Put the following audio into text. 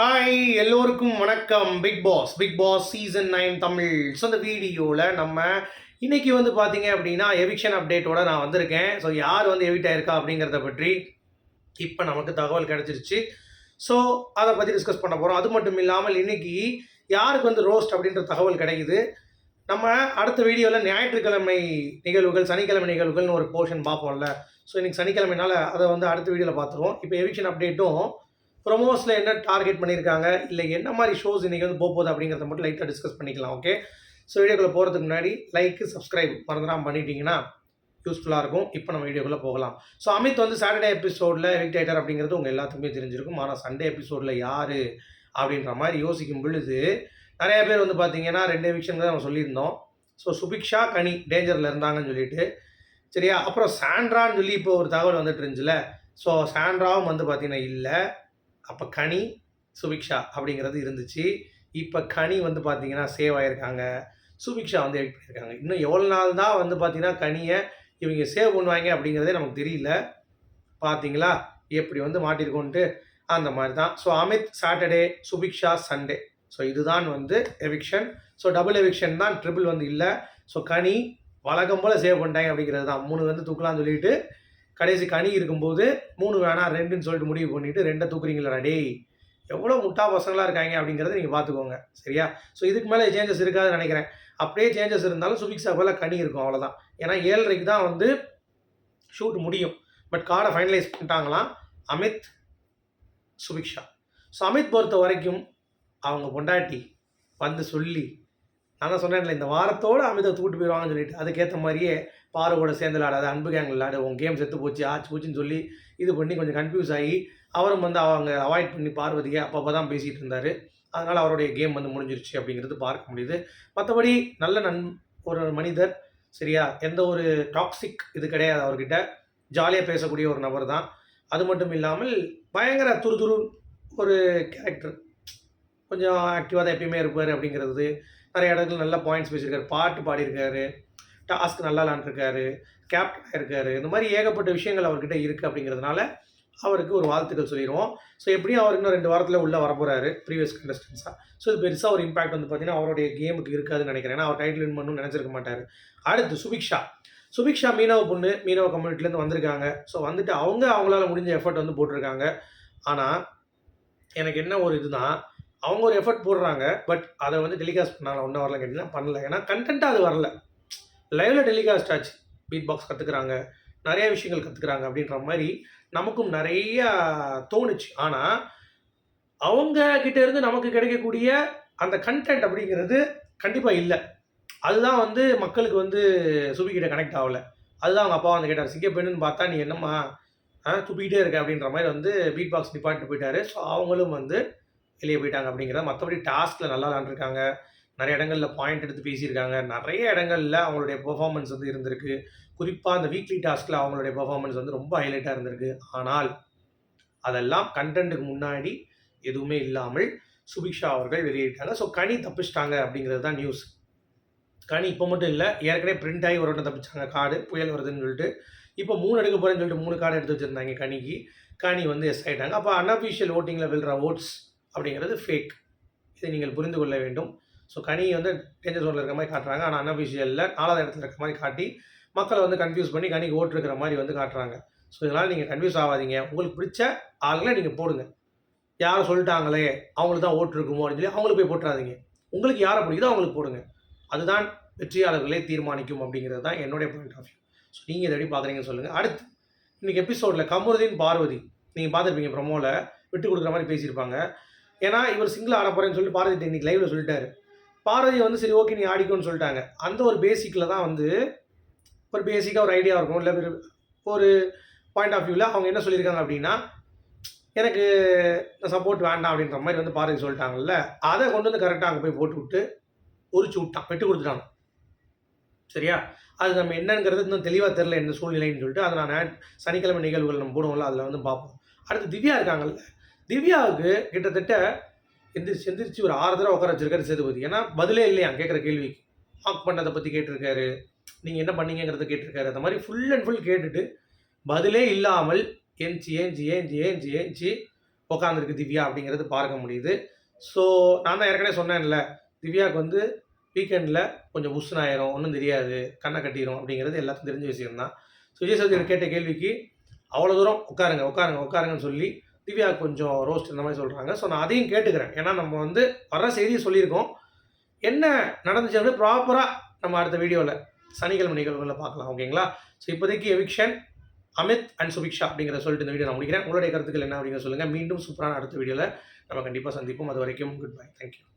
Hi எல்லோருக்கும் வணக்கம். Bigg Boss Bigg Boss season nine Tamil. So இந்த வீடியோவில் நம்ம இன்னைக்கு வந்து பார்த்தீங்க அப்படின்னா எவிக்ஷன் அப்டேட்டோட நான் வந்திருக்கேன். ஸோ யார் வந்து எவிட் ஆயிருக்கா அப்படிங்கிறத பற்றி இப்போ நமக்கு தகவல் கிடச்சிருச்சு. ஸோ அதை பற்றி டிஸ்கஸ் பண்ண போகிறோம் அது மட்டும் இல்லாமல் இன்னைக்கு யாருக்கு வந்து ரோஸ்ட் அப்படின்ற தகவல் கிடைக்குது? நம்ம அடுத்த வீடியோவில் ஞாயிற்றுக்கிழமை நிகழ்வுகள் சனிக்கிழமை நிகழ்வுகள்னு ஒரு போர்ஷன் பார்ப்போம்ல. ஸோ இன்றைக்கி சனிக்கிழமைனால அதை வந்து அடுத்த வீடியோவில் பார்த்துருவோம் இப்போ எவிக்ஷன் அப்டேட்டும் ப்ரொமோஸில் என்ன டார்கெட் பண்ணியிருக்காங்க இல்லை என்ன மாதிரி ஷோஸ் இன்றைக்கி வந்து போக போகுது அப்படிங்கிறத மட்டும் லைட்டாக டிஸ்கஸ் பண்ணிக்கலாம் ஓகே ஸோ வீடியோக்குள்ளே போகிறதுக்கு முன்னாடி லைக்கு சப்ஸ்கிரைப் மறந்துடாமல் பண்ணிட்டீங்கன்னா யூஸ்ஃபுல்லாக இருக்கும். இப்போ நம்ம வீடியோக்குள்ளே போகலாம். ஸோ அமித் வந்து சாட்டர்டே எபிசோடில் எவிக்டேட்டர் அப்படிங்கிறது உங்கள் எல்லாத்துக்குமே தெரிஞ்சிருக்கும். ஆனால் சண்டே எபிசோடில் யார் அப்படின்ற மாதிரி யோசிக்கும் பொழுது நிறைய பேர் வந்து பார்த்தீங்கன்னா ரெண்டு எவிக்ஷன் தான் நம்ம சொல்லியிருந்தோம். ஸோ சுபிக்ஷா கனி டேஞ்சரில் இருந்தாங்கன்னு சொல்லிட்டு சரியா? அப்புறம் சாண்ட்ரான்னு சொல்லி இப்போ ஒரு தகவல் வந்துட்டு இருந்துச்சுல. ஸோ சாண்ட்ராவும் வந்து பார்த்தீங்கன்னா இல்லை. அப்போ கனி சுபிக்ஷா அப்படிங்கிறது இருந்துச்சு. இப்போ கனி வந்து பார்த்தீங்கன்னா சேவ் ஆகியிருக்காங்க சுபிக்ஷா வந்து எடிட் பண்ணியிருக்காங்க இன்னும் எவ்வளோ நாள் தான் வந்து பார்த்தீங்கன்னா கனியை இவங்க சேவ் பண்ணுவாங்க அப்படிங்கிறதே நமக்கு தெரியல. பார்த்தீங்களா எப்படி வந்து மாட்டிருக்கோன்ட்டு அந்த மாதிரி தான். So Amit Saturday Subiksha Sunday so இதுதான் வந்து எவிக்ஷன் ஸோ டபுள் எவிக்ஷன் தான் ட்ரிபிள் வந்து இல்லை. ஸோ கனி வழக்கம் போல் சேவ் பண்ணிட்டாங்க அப்படிங்கிறது தான். மூணு வந்து தூக்கலாம்னு சொல்லிட்டு கடைசி கனி இருக்கும்போது மூணு வேணாம் ரெண்டுன்னு சொல்லிட்டு முடிவு பண்ணிட்டு ரெண்டை தூக்குறீங்களா டேய் எவ்வளோ முட்டா பசங்களாக இருக்காங்க அப்படிங்கிறத நீங்கள் பார்த்துக்கோங்க சரியா? ஸோ இதுக்கு மேலே சேஞ்சஸ் இருக்காதுன்னு நினைக்கிறேன். அப்படியே சேஞ்சஸ் இருந்தாலும் சுபிக்ஸா போல் கனி இருக்கும் அவ்வளோதான் ஏன்னா ஏழரைக்கு தான் வந்து ஷூட் முடியும். பட் கார்டை ஃபைனலைஸ் பண்ணிட்டாங்களாம் அமித் சுபிக்ஷா ஸோ அமித் பொறுத்த வரைக்கும் அவங்க பொண்டாட்டி வந்து சொல்லி நான் தான் சொன்னேன்ல இந்த வாரத்தோடு அமிதை தூட்டு போயிடுவாங்கன்னு சொல்லிட்டு. அதுக்கேற்ற மாதிரியே பாரு கூட சேர்ந்து விளாடாது அன்பு கேங் விளாடு உன் கேம் செத்து போச்சு ஆச்சு போச்சுன்னு சொல்லி இது பண்ணி கொஞ்சம் கன்ஃபியூஸ் ஆகி அவரும் வந்து அவங்க அவாய்ட் பண்ணி பார்வதியை அப்பப்போ தான் பேசிகிட்டு இருந்தார். அதனால் அவருடைய கேம் வந்து முடிஞ்சிருச்சு அப்படிங்கிறது பார்க்க முடியுது. மற்றபடி நல்ல நன் ஒரு மனிதர் சரியா? எந்த ஒரு டாக்ஸிக் இது கிடையாது அவர்கிட்ட. ஜாலியாக பேசக்கூடிய ஒரு நபர் தான். அது மட்டும் இல்லாமல் பயங்கர துரு துரு ஒரு கேரக்டர் கொஞ்சம் ஆக்டிவாக தான் எப்பயுமே இருப்பார் அப்படிங்கிறது. நிறைய இடத்துல நல்ல பாயிண்ட்ஸ் வச்சுருக்காரு. பாட்டு பாடியிருக்காரு. டாஸ்க் நல்லா விளாண்டுருக்காரு கேப்டன் இருக்காரு இந்த மாதிரி ஏகப்பட்ட விஷயங்கள் அவர்கிட்ட இருக்குது அப்படிங்கிறதுனால அவருக்கு ஒரு வாழ்த்துக்கள் சொல்லிடுவோம் ஸோ எப்படியும் அவர் இன்னும் ரெண்டு வாரத்தில் உள்ளே வரப்போகிறாரு ப்ரீவியஸ் கண்டஸ்டன்ஸாக ஸோ இது பெருசாக ஒரு இம்பாக்ட் வந்து பார்த்தீங்கன்னா அவருடைய கேமுக்கு இருக்காதுன்னு நினைக்கிறேன். ஏன்னா அவர் டைட்டில் வின் பண்ணணும்னு நினச்சிருக்க மாட்டார். அடுத்து சுபிக்ஷா. சுபிக்ஷா மீனவ பொண்ணு மீனவ கம்யூனிட்டிலேருந்து வந்திருக்காங்க. ஸோ வந்துட்டு அவங்க அவங்களால முடிஞ்ச எஃபர்ட் வந்து போட்டிருக்காங்க. ஆனால் எனக்கு என்ன ஒரு இதுதான் அவங்க ஒரு எஃபர்ட் போடுறாங்க பட் அதை வந்து டெலிகாஸ்ட் பண்ணாங்க ஒன்றும் வரல கேட்டிங்கன்னா பண்ணல. ஏன்னா கண்டென்ட்டாக அது வரல. லைவில் டெலிகாஸ்ட் ஆச்சு. பீட் பாக்ஸ் கற்றுக்குறாங்க நிறைய விஷயங்கள் கற்றுக்குறாங்க அப்படின்ற மாதிரி நமக்கும் நிறைய தோணுச்சு. ஆனால் அவங்க கிட்ட இருந்து நமக்கு கிடைக்கக்கூடிய அந்த கண்டென்ட் அப்படிங்கிறது கண்டிப்பாக இல்லை. அதுதான் வந்து மக்களுக்கு வந்து சுபிக்கிட்ட கனெக்ட் ஆகலை. அதுதான் அவங்க அப்பா வந்து கேட்டார் சிங்கப்பெண்ணுன்னு பார்த்தா நீ என்னம்மா துப்பிக்கிட்டே இருக்க? அப்படின்ற மாதிரி வந்து பீட் பாக்ஸ் நிப்பாட்டு போயிட்டாரு. ஸோ அவங்களும் வந்து வெளியே போயிட்டாங்க அப்படிங்கிறத மற்றபடி டாஸ்கில் நல்லா விளாண்டுருக்காங்க நிறைய இடங்களில் பாயிண்ட் எடுத்து பேசியிருக்காங்க. நிறைய இடங்களில் அவங்களுடைய பெர்ஃபார்மன்ஸ் வந்து இருந்திருக்கு. குறிப்பாக அந்த வீக்லி டாஸ்கில் அவங்களுடைய பெர்ஃபார்மன்ஸ் வந்து ரொம்ப ஹைலைட்டாக இருந்திருக்கு. ஆனால் அதெல்லாம் கண்டென்ட்டுக்கு முன்னாடி எதுவுமே இல்லாமல் சுபிக்ஷா அவர்கள் வெளியிட்டாங்க. ஸோ கனி தப்பிச்சிட்டாங்க அப்படிங்கிறது தான் நியூஸ் கனி இப்போ மட்டும் இல்லை ஏற்கனவே பிரிண்ட் ஆகி ஒரு தப்பிச்சாங்க. கார்டு புயல் வருதுன்னு சொல்லிட்டு. இப்போ மூணு எடுக்க போகிறேன்னு சொல்லிட்டு மூணு கார்டு எடுத்து வச்சுருந்தாங்க கனிக்கு. கனி வந்து எஸ் ஆகிட்டாங்க அப்போ அன்அஃபிஷியல் ஓட்டிங்கில் விழுற ஓட்ஸ் அப்படிங்கிறது ஃபேக் இதை நீங்கள் புரிந்து கொள்ள வேண்டும். ஸோ கனி வந்து டேஞ்சர் ஜோனில் இருக்கிற மாதிரி காட்டுறாங்க. ஆனால் அன்அஃபிஷியலில் நாலாவது இடத்துல இருக்கிற மாதிரி காட்டி மக்களை வந்து கன்ஃபியூஸ் பண்ணி கனிக்கு ஓட்டு இருக்கிற மாதிரி வந்து காட்டுறாங்க. ஸோ இதனால் நீங்கள் கன்ஃபியூஸ் ஆகாதீங்க. உங்களுக்கு பிடிச்ச ஆளுங்களை நீங்கள் போடுங்க. யாரும் சொல்லிட்டாங்களே அவங்களுக்கு தான் ஓட்டு இருக்குமோ அப்படின்னு சொல்லி அவங்களுக்கு போய் போட்டுறாதீங்க. உங்களுக்கு யாரை பிடிக்குதோ அவங்களுக்கு போடுங்க. அதுதான் வெற்றியாளர்களே தீர்மானிக்கும் அப்படிங்கிறது தான் என்னுடைய பாயிண்ட் ஆஃப் வியூ ஸோ நீங்கள் இதை எப்படி பார்க்குறீங்கன்னு சொல்லுங்கள் அடுத்து இன்றைக்கி எபிசோடில் கமருதீன் பார்வதி நீங்கள் பார்த்துருப்பீங்க ப்ரமோவில் விட்டு கொடுக்குற மாதிரி பேசியிருப்பாங்க. ஏன்னா இவர் சிங்கிள் ஆட போகிறேன்னு சொல்லிட்டு பாரதி இன்னைக்கு லைவில் சொல்லிட்டாரு. பாரதி வந்து சரி ஓகே நீ ஆடிக்கோன்னு சொல்லிட்டாங்க. அந்த ஒரு பேசிக்கில் தான் வந்து ஒரு பேசிக்காக ஒரு ஐடியா இருக்கும். இல்லை ஒரு பாயிண்ட் ஆஃப் வியூவில் அவங்க என்ன சொல்லியிருக்காங்க அப்படின்னா எனக்கு சப்போர்ட் வேண்டாம் அப்படின்ற மாதிரி வந்து பாரதி சொல்லிட்டாங்கல்ல அதை கொண்டு வந்து கரெக்டாக அங்கே போய் போட்டு விட்டு உரிச்சு விட்டான். வெட்டு கொடுத்துட்டாங்க. சரியா? அது நம்ம என்னங்கிறது இன்னும் தெளிவாக தெரில என்ன சூழ்நிலைன்னு சொல்லிட்டு. அதை நான் சனிக்கிழமை நிகழ்வுகள் நம்ம போடுவோம்ல அதில் வந்து பார்ப்போம். அடுத்து திவ்யா இருக்காங்கல்ல திவ்யாவுக்கு கிட்டத்தட்ட எந்திரிச்சு எந்திரிச்சு ஒரு ஆறு தடவை உட்கார வச்சிருக்காரு சேதுபதி. ஏன்னா பதிலே இல்லையா கேட்குற கேள்விக்கு. ஆக் பண்ணதை பற்றி கேட்டிருக்காரு. நீங்கள் என்ன பண்ணீங்கிறத கேட்டிருக்காரு. அந்த மாதிரி ஃபுல் அண்ட் ஃபுல் கேட்டுட்டு பதிலே இல்லாமல் ஏஞ்சி ஏஞ்சி ஏஞ்சி ஏஞ்சி ஏஞ்சி உட்காந்துருக்கு திவ்யா அப்படிங்கிறது பார்க்க முடியுது. ஸோ நான் தான் ஏற்கனவே சொன்னேன்ல திவ்யாவுக்கு வந்து வீக்கெண்டில் கொஞ்சம் உஷ்ணாயிரும் ஒன்றும் தெரியாது கண்ணை கட்டிடும் அப்படிங்கிறது எல்லாத்தையும் தெரிஞ்ச விஷயம்தான். சுஜய் விஜய் கேட்ட கேள்விக்கு அவ்வளோ தூரம் உட்காருங்க உட்காருங்க உட்காருங்கன்னு சொல்லி திவ்யா கொஞ்சம் ரோஸ்ட் இந்த மாதிரி சொல்கிறாங்க ஸோ நான் அதையும் கேட்டுக்கிறேன். ஏன்னா நம்ம வந்து வர செய்தியை சொல்லியிருக்கோம். என்ன நடந்துச்சு வந்து ப்ராப்பராக நம்ம அடுத்த வீடியோவில் சனிக்கிழமை நிகழ்வுகளில் பார்க்கலாம். ஓகேங்களா? ஸோ இப்போதைக்கு எவிக்ஷன் அமித் அண்ட் சுபிக்ஷா அப்படிங்கிற சொல்லிட்டு இந்த வீடியோ நான் முடிக்கிறேன். உங்களுடைய கருத்துக்கள் என்ன அப்படிங்கிற சொல்லுங்கள் மீண்டும் சூப்பரான அடுத்த வீடியோவில் நம்ம கண்டிப்பாக சந்திப்போம். அது வரைக்கும் குட் பை தேங்க்யூ